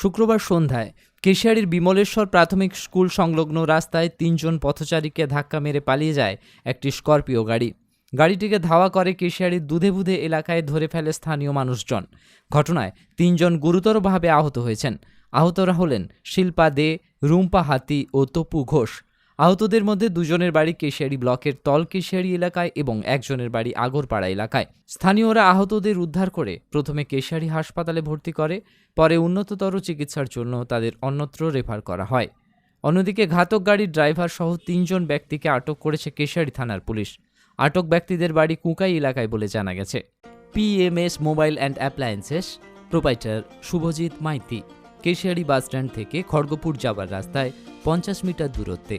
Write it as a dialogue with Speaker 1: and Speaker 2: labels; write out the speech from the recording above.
Speaker 1: শুক্রবার সন্ধ্যায় কেশিয়ারির বিমলেশ্বর প্রাথমিক স্কুল সংলগ্ন রাস্তায় তিনজন পথচারীকে ধাক্কা মেরে পালিয়ে যায় একটি স্করপিও গাড়ি। গাড়িটিকে ধাওয়া করে কেশিয়ারির দুধে বুধে এলাকায় ধরে ফেলে স্থানীয় মানুষজন। ঘটনায় তিনজন গুরুতরভাবে আহত হয়েছেন। আহতরা হলেন শিল্পা দে, রুম্পা হাতি ও তপু ঘোষ। আহতদের মধ্যে দুজনের বাড়ি কেশিয়ারি ব্লকের তল কেশিয়াড়ি এলাকায় এবং একজনের বাড়ি আগরপাড়া এলাকায়। স্থানীয়রা আহতদের উদ্ধার করে প্রথমে কেশিয়ারি হাসপাতালে ভর্তি করে, পরে উন্নততর চিকিৎসার জন্য তাদের অন্যত্র রেফার করা হয়। অন্যদিকে ঘাতক গাড়ির ড্রাইভার সহ তিনজন ব্যক্তিকে আটক করেছে কেশিয়াড়ি থানার পুলিশ। আটক ব্যক্তিদের বাড়ি কুকাই এলাকায় বলে জানা গেছে। PMS mobile and appliances, proprietor Shubhajit Maiti Keshiari bus stand থেকে খড়গপুর যাবার রাস্তায় পঞ্চাশ মিটার দূরত্বে।